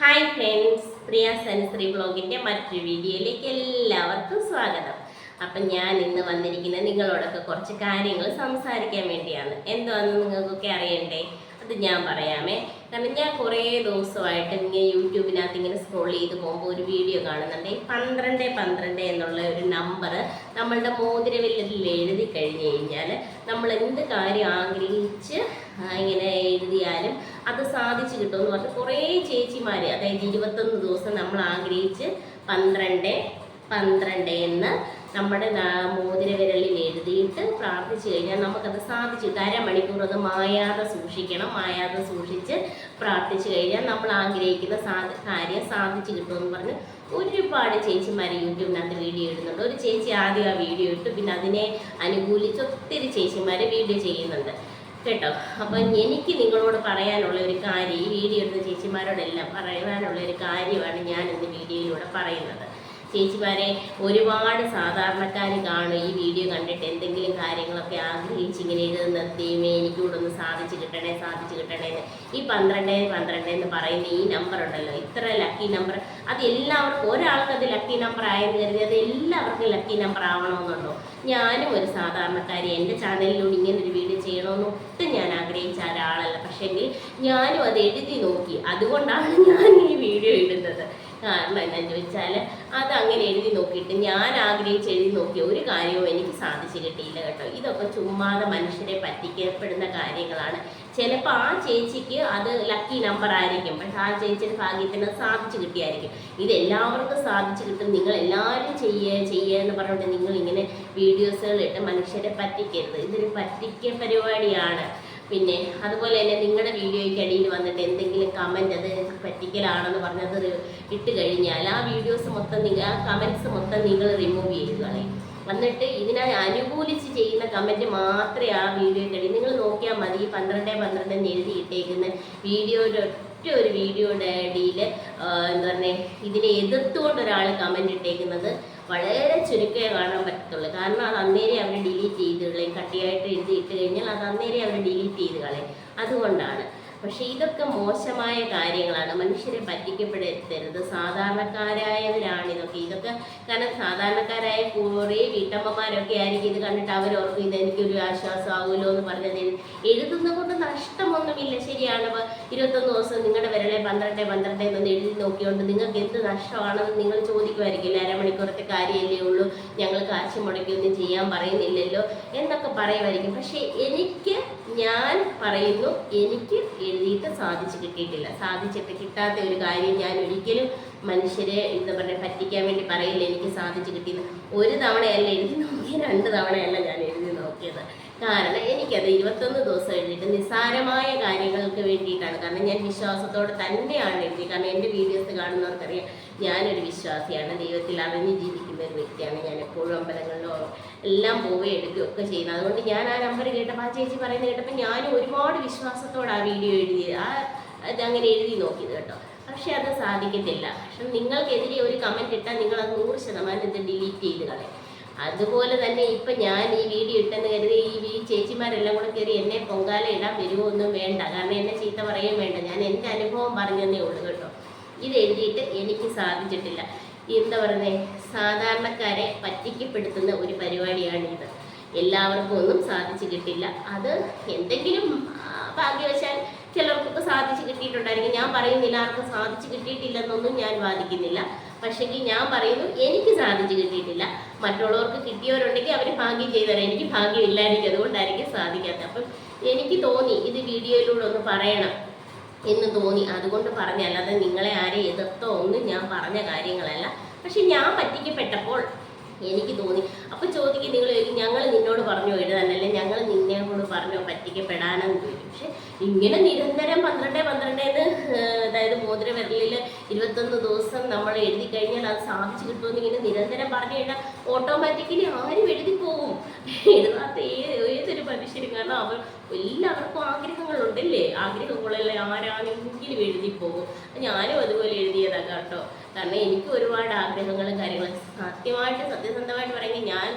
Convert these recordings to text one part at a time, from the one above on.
Hi friends പ്രിയ sensory ബ്ലോഗിന്റെ മറ്റൊരു വീഡിയോയിലേക്ക് എല്ലാവർക്കും സ്വാഗതം. അപ്പം ഞാൻ ഇന്ന് വന്നിരിക്കുന്നത് നിങ്ങളോടൊക്കെ കുറച്ച് കാര്യങ്ങൾ സംസാരിക്കാൻ വേണ്ടിയാണ്. എന്താണെന്ന് നിങ്ങൾക്കൊക്കെ അറിയണ്ടേ? അത് ഞാൻ പറയാമേ. കാരണം ഞാൻ കുറേ ദിവസമായിട്ട് ഇങ്ങനെ യൂട്യൂബിനകത്ത് ഇങ്ങനെ സ്ക്രോൾ ചെയ്ത് പോകുമ്പോൾ ഒരു വീഡിയോ കാണുന്നുണ്ട്. ഈ പന്ത്രണ്ട് പന്ത്രണ്ട് എന്നുള്ള ഒരു നമ്പർ നമ്മളുടെ മോതിരവില്ലത്തിൽ എഴുതി കഴിഞ്ഞ് കഴിഞ്ഞാൽ നമ്മൾ എന്ത് കാര്യം ആഗ്രഹിച്ച് ഇങ്ങനെ എഴുതിയാലും അത് സാധിച്ചു കിട്ടുമെന്ന് പറഞ്ഞ് കുറേ ചേച്ചിമാർ അതായത് ഇരുപത്തൊന്ന് ദിവസം നമ്മൾ ആഗ്രഹിച്ച് പന്ത്രണ്ട് പന്ത്രണ്ട് എന്ന് നമ്മുടെ മോതിര മോതിരവിരലിൽ എഴുതിയിട്ട് പ്രാർത്ഥിച്ചു കഴിഞ്ഞാൽ നമുക്കത് സാധിച്ചു അരമണിക്കൂർ അത് മായാതെ സൂക്ഷിക്കണം മായാതെ സൂക്ഷിച്ച് പ്രാർത്ഥിച്ചു കഴിഞ്ഞാൽ നമ്മൾ ആഗ്രഹിക്കുന്ന സാ കാര്യം സാധിച്ചു കിട്ടുമെന്ന് പറഞ്ഞ് ഒരുപാട് ചേച്ചിമാർ യൂട്യൂബിനകത്ത് വീഡിയോ ഇടുന്നുണ്ട്. ഒരു ചേച്ചി ആദ്യം ആ വീഡിയോ ഇട്ടു പിന്നെ അതിനെ അനുകൂലിച്ച് ഒത്തിരി ചേച്ചിമാർ വീഡിയോ ചെയ്യുന്നുണ്ട്. കേട്ടോ? അപ്പം എനിക്ക് നിങ്ങളോട് പറയാനുള്ള ഒരു കാര്യം ഈ വീഡിയോ എടുത്ത ചേച്ചിമാരോടെല്ലാം പറയാനുള്ള ഒരു കാര്യമാണ് ഞാൻ ഇന്ന് വീഡിയോയിലൂടെ പറയുന്നത്. ചേച്ചിമാരെ ഒരുപാട് സാധാരണക്കാർ കാണും. ഈ വീഡിയോ കണ്ടിട്ട് എന്തെങ്കിലും കാര്യങ്ങളൊക്കെ ആഗ്രഹിച്ച് ഇങ്ങനെ എഴുതുന്ന ദൈവമേ എനിക്കൂടെ ഒന്ന് സാധിച്ചു കിട്ടണേ സാധിച്ചു കിട്ടണേ എന്ന്. ഈ പന്ത്രണ്ട് പന്ത്രണ്ട് എന്ന് പറയുന്ന ഈ നമ്പർ ഉണ്ടല്ലോ. ഇത്ര ലക്കി നമ്പർ അത് എല്ലാവർക്കും ഒരാൾക്ക് അത് ലക്കി നമ്പർ ആയെന്ന് കരുതി അത് എല്ലാവർക്കും ലക്കി നമ്പർ ആവണമെന്നുണ്ടോ? ഞാനും ഒരു സാധാരണക്കാരി. എന്റെ ചാനലിലൂടെ ഇങ്ങനെ ഒരു വീഡിയോ ചെയ്യണമെന്ന് ഒട്ടും ഞാൻ ആഗ്രഹിച്ച ഒരാളല്ല. പക്ഷേങ്കിൽ ഞാനും അത് എഴുതി നോക്കി. അതുകൊണ്ടാണ് ഞാൻ ഈ വീഡിയോ ഇടുന്നത്. കാരണം എന്താണെന്ന് ചോദിച്ചാൽ അത് അങ്ങനെ എഴുതി നോക്കിയിട്ട് ഞാൻ ആഗ്രഹിച്ച് എഴുതി നോക്കിയ ഒരു കാര്യവും എനിക്ക് സാധിച്ചു കിട്ടിയില്ല കേട്ടോ. ഇതൊക്കെ ചുമ്മാതെ മനുഷ്യരെ പറ്റിക്കപ്പെടുന്ന കാര്യങ്ങളാണ്. ചിലപ്പോൾ ആ ചേച്ചിക്ക് അത് ലക്കി നമ്പർ ആയിരിക്കും. പക്ഷെ ആ ചേച്ചിയുടെ ഭാഗ്യത്തിന് സാധിച്ചു കിട്ടിയായിരിക്കും. ഇത് എല്ലാവർക്കും സാധിച്ചു കിട്ടും. നിങ്ങൾ എല്ലാവരും ചെയ്യുക ചെയ്യുക എന്ന് പറഞ്ഞുകൊണ്ട് നിങ്ങൾ ഇങ്ങനെ വീഡിയോസുകൾ ഇട്ട് മനുഷ്യരെ പറ്റിക്കരുത്. ഇതൊരു പറ്റിക്ക പരിപാടിയാണ്. പിന്നെ അതുപോലെ തന്നെ നിങ്ങളുടെ വീഡിയോയ്ക്ക് അടിയിൽ വന്നിട്ട് എന്തെങ്കിലും കമന്റ് അത് പറ്റിക്കലാണെന്ന് പറഞ്ഞത് ഇട്ട് കഴിഞ്ഞാൽ ആ വീഡിയോസ് മൊത്തം നിങ്ങൾ ആ കമന്റ്സ് മൊത്തം നിങ്ങൾ റിമൂവ് ചെയ്ത് കളയും. എന്നിട്ട് ഇതിനെ അനുകൂലിച്ച് ചെയ്യുന്ന കമന്റ് മാത്രമേ ആ വീഡിയോയ്ക്ക് അടിയിൽ നിങ്ങൾ നോക്കിയാൽ മതി. പന്ത്രണ്ട് പന്ത്രണ്ട് എന്ന് എഴുതി ഇട്ടേക്കുന്ന വീഡിയോയുടെ ഒറ്റ ഒരു വീഡിയോയുടെ അടിയിൽ എന്താ പറയുക ഇതിനെ എതിർത്തുകൊണ്ട് ഒരാൾ കമന്റ് ഇട്ടേക്കുന്നത് വളരെ ചുരുക്കമേ കാണാൻ പറ്റത്തുള്ളൂ. കാരണം അത് അന്നേരം അവർ ഡിലീറ്റ് ചെയ്ത് കളയും. കട്ടിയായിട്ട് എഴുതി ഇട്ട് കഴിഞ്ഞാൽ അത് അന്നേരം അവർ ഡിലീറ്റ് ചെയ്ത് കളയും. അതുകൊണ്ടാണ്. പക്ഷേ ഇതൊക്കെ മോശമായ കാര്യങ്ങളാണ്. മനുഷ്യരെ പറ്റിക്കപ്പെടുത്തരുത്. സാധാരണക്കാരായവരാണ് ഇതൊക്കെ. ഇതൊക്കെ കാരണം സാധാരണക്കാരായ കുറേ വീട്ടമ്മമാരൊക്കെ ആയിരിക്കും ഇത് കണ്ടിട്ട് അവരോർക്കും ഇത് എനിക്കൊരു ആശ്വാസമാകുമല്ലോ എന്ന് പറഞ്ഞത് എഴുതുന്ന കൊണ്ട് നഷ്ടമൊന്നുമില്ല. ശരിയാണ്. ഇരുപത്തൊന്ന് ദിവസം നിങ്ങളുടെ വിരളെ പന്ത്രണ്ട് പന്ത്രണ്ട് എന്നൊന്ന് എഴുതി നോക്കിയോണ്ട് നിങ്ങൾക്ക് എന്ത് നഷ്ടമാണെന്ന് നിങ്ങൾ ചോദിക്കുമായിരിക്കില്ല അരമണിക്കൂറത്തെ കാര്യമല്ലേ ഉള്ളൂ. ഞങ്ങൾ കാശ് മുടക്കിയൊന്നും ചെയ്യാൻ പറയുന്നില്ലല്ലോ എന്നൊക്കെ പറയുമായിരിക്കും. പക്ഷേ എനിക്ക് ഞാൻ പറയുന്നു എനിക്ക് എഴുതിയിട്ട് സാധിച്ചു കിട്ടിയിട്ടില്ല. സാധിച്ചിട്ട് കിട്ടാത്ത ഒരു കാര്യം ഞാൻ ഒരിക്കലും മനുഷ്യരെ എന്താ പറയുക പറ്റിക്കാൻ വേണ്ടി പറയില്ല എനിക്ക് സാധിച്ചു കിട്ടിയത് ഒരു തവണയല്ല എഴുതി നോക്കിയ രണ്ട് തവണയല്ല ഞാൻ എഴുതി നോക്കിയത്. കാരണം എനിക്കത് ഇരുപത്തൊന്ന് ദിവസം എഴുതിയിട്ട് നിസ്സാരമായ കാര്യങ്ങൾക്ക് വേണ്ടിയിട്ടാണ്. കാരണം ഞാൻ വിശ്വാസത്തോടെ തന്നെയാണ് എഴുതി കാരണം എന്റെ വീഡിയോസ് കാണുന്നവർക്കറിയാം ഞാനൊരു വിശ്വാസിയാണ്. ദൈവത്തിൽ അറിഞ്ഞ് ജീവിക്കുന്ന ഒരു വ്യക്തിയാണ്. ഞാൻ എപ്പോഴും അമ്പലങ്ങളിലോ എല്ലാം പോവുകയും എടുക്കുകയും ഒക്കെ ചെയ്യുന്നത്. അതുകൊണ്ട് ഞാൻ ആ നമ്പർ കേട്ടപ്പോൾ ആ ചേച്ചി പറയുന്നത് കേട്ടപ്പോൾ ഞാനും ഒരുപാട് വിശ്വാസത്തോടെ ആ വീഡിയോ എഴുതിയത്. ആ അങ്ങനെ എഴുതി നോക്കിയത് കേട്ടോ. പക്ഷെ അത് സാധിക്കത്തില്ല. പക്ഷെ നിങ്ങൾക്കെതിരെ ഒരു കമന്റ് ഇട്ടാൽ നിങ്ങൾ അത് നൂറ് ശതമാനം ഇത് ഡിലീറ്റ് ചെയ്ത് കളയും. അതുപോലെ തന്നെ ഇപ്പം ഞാൻ ഈ വീഡിയോ ഇട്ടെന്ന് കരുതി ഈ ചേച്ചിമാരെല്ലാം കൂടെ കയറി എന്നെ പൊങ്കാല ഇടാൻ വരുമോ ഒന്നും വേണ്ട. കാരണം എന്നെ ചീത്ത പറയുകയും വേണ്ട. ഞാൻ എന്റെ അനുഭവം പറഞ്ഞതേ ഉള്ളൂ കേട്ടോ. ഇത് എഴുതിയിട്ട് എനിക്ക് സാധിച്ചിട്ടില്ല. എന്താ പറയുന്നത് സാധാരണക്കാരെ പറ്റിക്കപ്പെടുത്തുന്ന ഒരു പരിപാടിയാണ് ഇത് എല്ലാവർക്കും ഒന്നും സാധിച്ചു കിട്ടില്ല. അത് എന്തെങ്കിലും ഭാഗ്യവശാൽ ചിലർക്കൊക്കെ സാധിച്ചു കിട്ടിയിട്ടുണ്ടായിരിക്കും. ഞാൻ പറയുന്നില്ല ആർക്കും സാധിച്ചു കിട്ടിയിട്ടില്ലെന്നൊന്നും ഞാൻ വാദിക്കുന്നില്ല. പക്ഷേങ്കിൽ ഞാൻ പറയുന്നു എനിക്ക് സാധിച്ചു കിട്ടിയിട്ടില്ല. മറ്റുള്ളവർക്ക് കിട്ടിയവരുണ്ടെങ്കിൽ അവർ ഭാഗ്യം ചെയ്തവരെ എനിക്ക് ഭാഗ്യം ഇല്ലായിരിക്കും അതുകൊണ്ടായിരിക്കും സാധിക്കാത്തത്. അപ്പം എനിക്ക് തോന്നി ഇത് വീഡിയോയിലൂടെ ഒന്ന് പറയണം എന്ന് തോന്നി. അതുകൊണ്ട് പറഞ്ഞ അല്ലാതെ നിങ്ങളെ ആരെ എതിർത്തോ ഒന്നും ഞാൻ പറഞ്ഞ കാര്യങ്ങളല്ല. പക്ഷെ ഞാൻ പറ്റിക്കപ്പെട്ടപ്പോൾ എനിക്ക് തോന്നി. അപ്പോൾ ചോദിക്കും നിങ്ങൾ ഞങ്ങൾ നിന്നോട് പറഞ്ഞു എഴുതാനല്ലേ ഞങ്ങൾ നിന്നെ കൊണ്ട് പറഞ്ഞോ പറ്റിക്കപ്പെടാനെന്ന് ചോദിക്കും പക്ഷെ ഇങ്ങനെ നിരന്തരം പന്ത്രണ്ട് പന്ത്രണ്ട് അതായത് മോതിര വിരലിൽ ഇരുപത്തൊന്ന് ദിവസം നമ്മൾ എഴുതി കഴിഞ്ഞാൽ അത് സാധിച്ചു കിട്ടുമെന്ന് ഇങ്ങനെ നിരന്തരം പറഞ്ഞു കഴിഞ്ഞാൽ ഓട്ടോമാറ്റിക്കലി ആരും എഴുതി പോകും എഴുതാത്ത ഏതൊരു മനുഷ്യരും കാരണം അവർ എല്ലാവർക്കും ആഗ്രഹങ്ങളുണ്ടല്ലേ? ആഗ്രഹങ്ങളല്ലേ ആരാണെങ്കിലും എഴുതി പോകും ഞാനും അതുപോലെ എഴുതിയതാണ് കേട്ടോ. കാരണം എനിക്ക് ഒരുപാട് ആഗ്രഹങ്ങളും കാര്യങ്ങളും. സത്യമായിട്ട് സത്യസന്ധമായിട്ട് പറയുമെങ്കിൽ ഞാൻ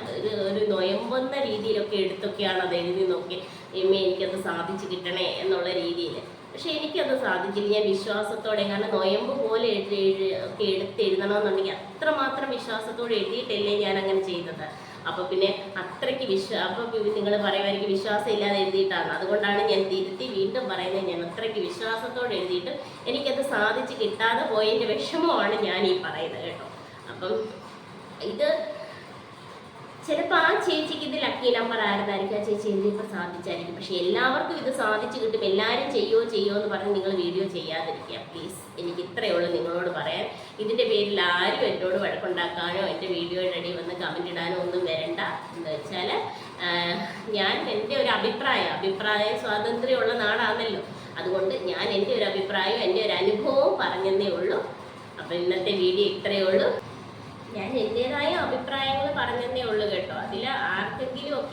ഒരു നൊയമ്പുന്ന രീതിയിലൊക്കെ എടുത്തൊക്കെയാണ് അത് എഴുതി നോക്കി എമ്മേ എനിക്കത് സാധിച്ചു കിട്ടണേ എന്നുള്ള രീതിയിൽ പക്ഷെ എനിക്കത് സാധിക്കില്ല ഞാൻ വിശ്വാസത്തോടെ കാരണം നൊയമ്പ് പോലെ എഴുതി എഴുതി ഒക്കെ എടുത്തെഴുതണമെന്നുണ്ടെങ്കിൽ അത്രമാത്രം വിശ്വാസത്തോടെ എഴുതിയിട്ടല്ലേ ഞാൻ അങ്ങനെ ചെയ്തത്. അപ്പൊ പിന്നെ അത്രയ്ക്ക് വിശ്വാ അപ്പൊ നിങ്ങൾ പറയുമായിരിക്കും വിശ്വാസം ഇല്ലാതെ എഴുതിയിട്ടാണ്. അതുകൊണ്ടാണ് ഞാൻ തിരുത്തി വീണ്ടും പറയുന്നത് ഞാൻ അത്രയ്ക്ക് വിശ്വാസത്തോടെ എഴുതിയിട്ട് എനിക്കത് സാധിച്ച് കിട്ടാതെ പോയതിന്റെ വിഷമമാണ് ഞാൻ ഈ പറയുന്നത് കേട്ടോ. അപ്പം ഇത് ചിലപ്പോൾ ആ ചേച്ചിക്ക് ഇത് ലക്കി നമ്പർ ആയിരുന്നായിരിക്കും ആ ചേച്ചി എന്തിപ്പോൾ സാധിച്ചായിരിക്കും. പക്ഷേ എല്ലാവർക്കും ഇത് സാധിച്ചു കിട്ടും. എല്ലാവരും ചെയ്യോ ചെയ്യോ എന്ന് പറഞ്ഞ് നിങ്ങൾ വീഡിയോ ചെയ്യാതിരിക്കുക. പ്ലീസ് എനിക്ക് ഇത്രയേ ഉള്ളൂ നിങ്ങളോട് പറയാൻ. ഇതിന്റെ പേരിൽ ആരും എന്നോട് വഴക്കുണ്ടാക്കാനോ എന്റെ വീഡിയോയുടെ അടിയിൽ വന്ന് കമന്റ് ഇടാനോ ഒന്നും വരണ്ട. എന്ന് വെച്ചാൽ ഞാൻ എന്റെ ഒരു അഭിപ്രായം അഭിപ്രായ സ്വാതന്ത്ര്യമുള്ള നാടാണല്ലോ. അതുകൊണ്ട് ഞാൻ എന്റെ ഒരു അഭിപ്രായവും എന്റെ ഒരു അനുഭവവും പറഞ്ഞതേ ഉള്ളൂ. അപ്പം ഇന്നത്തെ വീഡിയോ ഇത്രയേ ഉള്ളൂ. ഞാൻ എന്റെതായ അഭിപ്രായങ്ങൾ പറഞ്ഞതേ ഉള്ളൂ കേട്ടോ. അതിൽ ആർക്കെങ്കിലും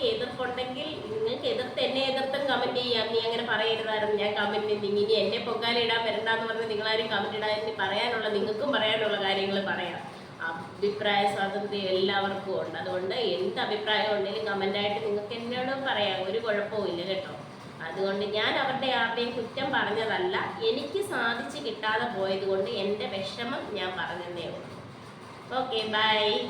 എതിർപ്പുണ്ടെങ്കിൽ നിങ്ങൾക്ക് എതിർത്ത് എന്നെ എതിർത്തും കമന്റ് ചെയ്യാം. നീ അങ്ങനെ പറയരുതായിരുന്നു. ഞാൻ കമന്റ് ഇനി എന്നെ പൊങ്കാല ഇടാൻ വരണ്ടെന്ന് പറഞ്ഞ് നിങ്ങളാരും കമന്റ് ഇടാൻ പറയാനുള്ള നിങ്ങൾക്കും പറയാനുള്ള കാര്യങ്ങൾ പറയാം. അഭിപ്രായ സ്വാതന്ത്ര്യം എല്ലാവർക്കും ഉണ്ട്. അതുകൊണ്ട് എന്ത് അഭിപ്രായം ഉണ്ടെങ്കിലും കമന്റായിട്ട് നിങ്ങൾക്ക് എന്നോട് പറയാം. ഒരു കുഴപ്പവും ഇല്ല കേട്ടോ. അതുകൊണ്ട് ഞാൻ അവരുടെ ആരുടെയും കുറ്റം പറഞ്ഞതല്ല. എനിക്ക് സാധിച്ചു കിട്ടാതെ പോയത് കൊണ്ട് എന്റെ വിഷമം ഞാൻ പറഞ്ഞതേ ഉള്ളൂ. Okay bye